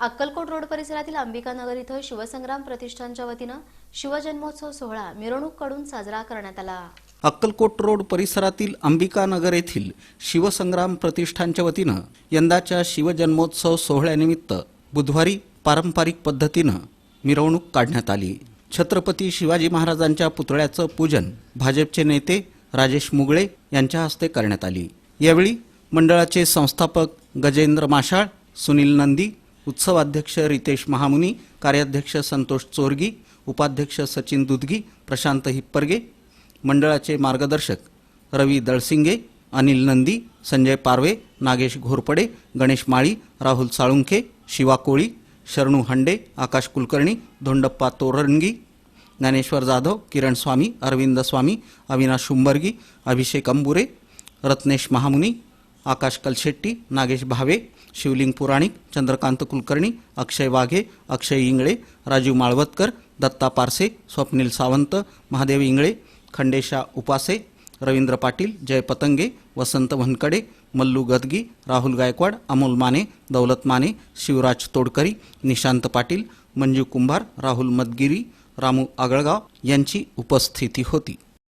Akkalkot road परिसरातील अंबिकानगर इथं शिवसंग्राम प्रतिष्ठानच्या वतीनं शिवजन्मोत्सव सोहळा मिरवणूककडून साजरा करण्यात आला. अक्कलकोट रोड परिसरातील अंबिकानगर येथील शिवसंग्राम प्रतिष्ठानच्या वतीनं यंदाच्या शिवजन्मोत्सव सोहळ्यानिमित्त बुधवारी पारंपरिक पद्धतीनं मिरवणूक काढण्यात आली. छत्रपती शिवाजी महाराजांच्या पुतळ्याचं पूजन भाजपचे नेते राजेश मुगळे यांच्या हस्ते करण्यात आली. यावेळी मंडळाचे संस्थापक गजेंद्र माशाळ सुनील नंदी उत्सवाध्यक्ष रितेश महामुनी कार्याध्यक्ष संतोष चोरगी उपाध्यक्ष सचिन दुधगी प्रशांत हिप्परगे मंडळाचे मार्गदर्शक रवी दळसिंगे अनिल नंदी संजय पारवे नागेश घोरपडे गणेश माळी राहुल साळुंखे शिवा कोळी शरणू हंडे आकाश कुलकर्णी धोंडप्पा तोरंगी ज्ञानेश्वर जाधव किरण स्वामी अरविंद स्वामी अविनाश शुंबर्गी अभिषेक अंबुरे रत्नेश महामुनी आकाश कलशेट्टी नागेश भावे शिवलिंग पुराणिक चंद्रकांत कुलकर्णी अक्षय वाघे अक्षय इंगळे राजीव माळवतकर दत्ता पारसे स्वप्नील सावंत महादेव इंगळे खंडेशा उपासे रवींद्र पाटील जय पतंगे वसंत वनकडे मल्लू गदगी राहुल गायकवाड अमोल माने दौलत माने शिवराज तोडकरी निशांत पाटील मंजू कुंभार राहुल मदगिरी रामू आगळगाव यांची उपस्थिती होती.